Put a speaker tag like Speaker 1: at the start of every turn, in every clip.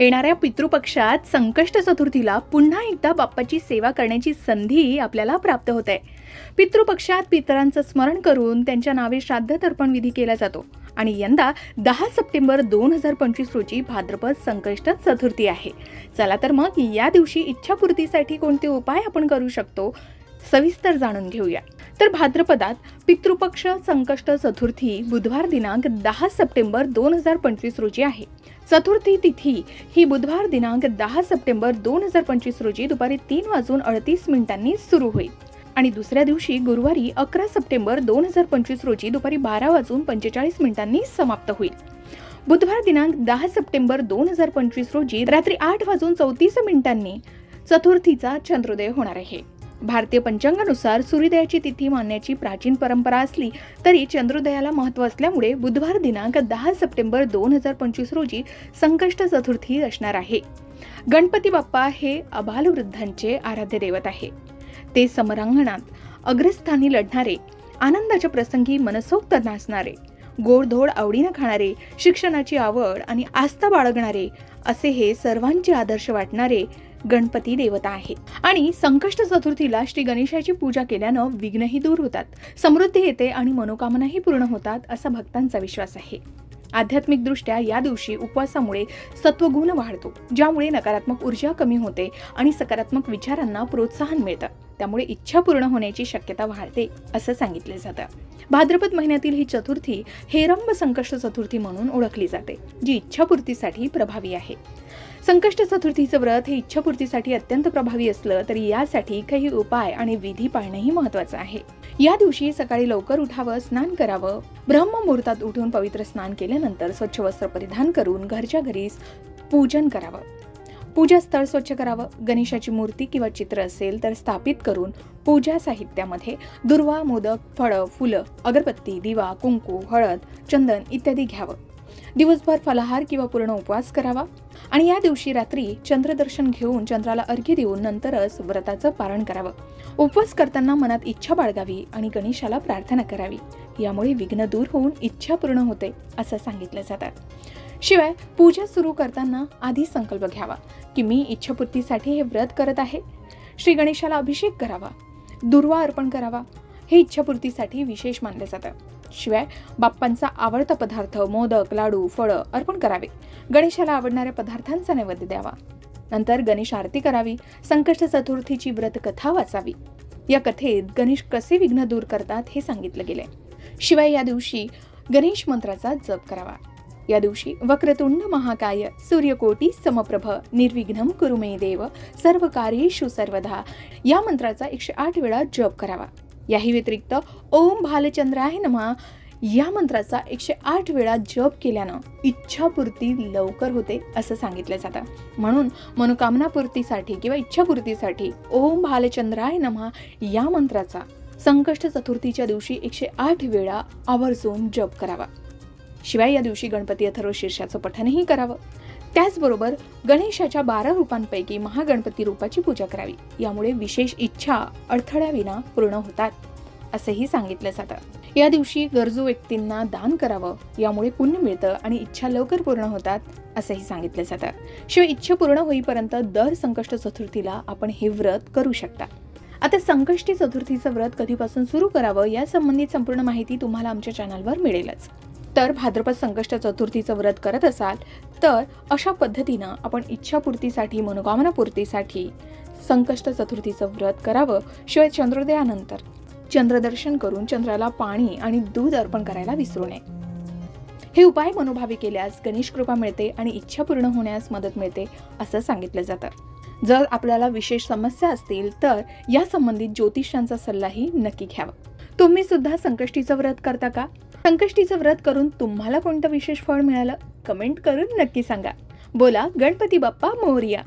Speaker 1: येणाऱ्या पितृपक्षात संकष्ट चतुर्थीला पुन्हा एकदा बाप्पाची सेवा करण्याची संधी आपल्याला प्राप्त होत. आहे पितृपक्षात पितरांचं स्मरण करून त्यांच्या नावे श्राद्ध तर्पण विधी केला जातो आणि यंदा दहा सप्टेंबर दोन हजार पंचवीस रोजी भाद्रपद संकष्ट चतुर्थी आहे. चला तर मग या दिवशी इच्छापूर्तीसाठी कोणते उपाय आपण करू शकतो? सविस्तर जाणून घेऊया. तर भाद्रपदात पितृपक्ष संकष्ट चतुर्थी बुधवार दिनांक दहा सप्टेंबर दोन हजार पंचवीस रोजी आहे. चतुर्थी तिथी ही बुधवार दिनांक दहा सप्टेंबर दोन हजार पंचवीस रोजी दुपारी तीन वाजून अडतीस मिनिटांनी सुरू होईल. आणि दुसऱ्या दिवशी गुरुवारी अकरा सप्टेंबर दोन हजार पंचवीस रोजी दुपारी बारा वाजून पंचेचाळीस मिनिटांनी समाप्त होईल. बुधवार दिनांक दहा सप्टेंबर दोन हजार पंचवीस रोजी रात्री आठ वाजून चौतीस मिनिटांनी चतुर्थीचा चंद्रोदय होणार आहे. भारतीय पंचांगानुसार सूर्योदयाची तिथी मानण्याची प्राचीन परंपरा असली तरी चंद्रोदयाला महत्त्व असल्यामुळे बुधवार दिनांक दहा सप्टेंबर दोन हजार पंचवीस रोजी संकष्ट चतुर्थी असणार आहे. गणपती बाप्पा हे अबालवृद्धांचे आराध्य दैवत आहे. ते समरांगणात अग्रस्थानी लढणारे आनंदाच्या प्रसंगी मनसोक्त नाचणारे गोडधोड आवडीनं खाणारे शिक्षणाची आवड आणि आस्था बाळगणारे असे हे सर्वांचे आदर्श वाटणारे गणपती देवता आहे आणि संकष्ट चतुर्थीला श्री गणेशाची पूजा केल्यानं विघ्नही दूर होतात समृद्धी येते आणि मनोकामनाही पूर्ण होतात असा भक्तांचा विश्वास आहे. आध्यात्मिकदृष्ट्या या दिवशी उपवासामुळे सत्वगुण वाढतो ज्यामुळे नकारात्मक ऊर्जा कमी होते आणि सकारात्मक विचारांना प्रोत्साहन मिळतं. त्यामुळे इच्छा पूर्ण होण्याची शक्यता वाढते असं सांगितलं जातं. भाद्रपद महिन्यातील ही चतुर्थी हेरंब संकष्ट चतुर्थी म्हणून ओळखली जाते जी इच्छापूर्तीसाठी प्रभावी आहे. संकष्ट चतुर्थीचं व्रत हे इच्छापूर्तीसाठी अत्यंत प्रभावी असलं तरी यासाठी काही उपाय आणि विधी पाळणंही महत्वाचं आहे. या दिवशी सकाळी लवकर उठावं स्नान करावं ब्रह्ममुहूर्तात उठून पवित्र स्नान केल्यानंतर स्वच्छ वस्त्र परिधान करून घरच्या घरीच पूजन करावं. पूजा स्थळ स्वच्छ करावं गणेशाची मूर्ती किंवा चित्र असेल तर स्थापित करून पूजा साहित्यामध्ये दुर्वा मोदक फळं फुलं अगरबत्ती दिवा कुंकू हळद चंदन इत्यादी घ्यावं. दिवसभर फलाहार किंवा पूर्ण उपवास करावा. आणि या दिवशी रात्री चंद्रदर्शन घेऊन चंद्राला अर्घ्य देऊन नंतरच व्रताचं पारण करावं. उपवास करताना मनात इच्छा बाळगावी आणि गणेशाला प्रार्थना करावी. यामुळे विघ्न दूर होऊन इच्छा पूर्ण होते असं सांगितलं जातं. शिवाय पूजा सुरू करताना आधी संकल्प घ्यावा की मी इच्छापूर्तीसाठी हे व्रत करत आहे. श्री गणेशाला अभिषेक करावा. दुर्वा अर्पण करावा. हे इच्छापूर्तीसाठी विशेष मानलं जातं. शिवाय बाप्पांचा आवडता पदार्थ मोदक लाडू फळं अर्पण करावे. गणेशाला आवडणाऱ्या पदार्थांचा नैवेद्य द्यावा. नंतर गणेश आरती करावी. संकष्ट चतुर्थीची व्रत कथा वाचावी. या कथेत गणेश कसे विघ्न दूर करतात हे सांगितलं गेलंय. शिवाय या दिवशी गणेश मंत्राचा जप करावा. या दिवशी वक्रतुंड महाकाय सूर्यकोटी समप्रभ निर्विघ्नम कुरुमे देव सर्व कार्येषु सर्वधा या मंत्राचा एकशे आठ वेळा जप करावा. याही व्यतिरिक्त ओम भालचंद्राय नमा या मंत्राचा एकशे आठ वेळा जप केल्यानं इच्छापूर्ती लवकर होते असं सांगितलं जातं. म्हणून मनोकामनापूर्तीसाठी किंवा इच्छापूर्तीसाठी ओम भालचंद्राय नमा या मंत्राचा संकष्ट चतुर्थीच्या दिवशी एकशे आठ वेळा आवर्जून जप करावा. शिवाय या दिवशी गणपती अथर्व शीर्षाचं पठनही करावं. त्याचबरोबर गणेशाच्या बारा रूपांपैकी महागणपती रूपाची पूजा करावी. यामुळे विशेष इच्छा अडथळ्याविना पूर्ण होतात असंही सांगितलं जातं. या दिवशी गरजू व्यक्तींना दान करावं यामुळे पुण्य मिळतं आणि इच्छा लवकर पूर्ण होतात असंही सांगितलं जातं. शिवाय इच्छा पूर्ण होईपर्यंत दर संकष्ट चतुर्थीला आपण हे व्रत करू शकता. आता संकष्टी चतुर्थीचं व्रत कधीपासून सुरू करावं या संबंधित संपूर्ण माहिती तुम्हाला आमच्या चॅनलवर मिळेलच. तर भाद्रपद संकष्ट चतुर्थीचं व्रत करत असाल तर अशा पद्धतीनं आपण इच्छापूर्तीसाठी मनोकामनापूर्तीसाठी संकष्ट चतुर्थीचं व्रत करावं शिवाय चंद्रोदयानंतर. चंद्रदर्शन करून चंद्राला पाणी आणि दूध अर्पण करायला विसरू नये. हे उपाय मनोभावी केल्यास गणेश कृपा मिळते आणि इच्छा पूर्ण होण्यास मदत मिळते असं सांगितलं जातं. जर आपल्याला विशेष समस्या असतील तर या संबंधित ज्योतिषांचा सल्लाही नक्की घ्यावा. तुम्ही सुद्धा संकष्टीचं व्रत करता का? संकष्टीचं व्रत करून तुम्हाला कोणतं विशेष फळ मिळालं? कमेंट करून नक्की सांगा. बोला गणपती बाप्पा मोरिया.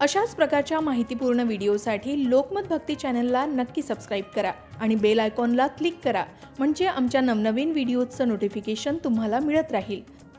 Speaker 1: अशाच प्रकारच्या माहितीपूर्ण व्हिडिओसाठी लोकमत भक्ती चॅनलला नक्की सबस्क्राईब करा आणि बेल आयकॉनला क्लिक करा म्हणजे आमच्या नवनवीन व्हिडिओचं नोटिफिकेशन तुम्हाला मिळत राहील.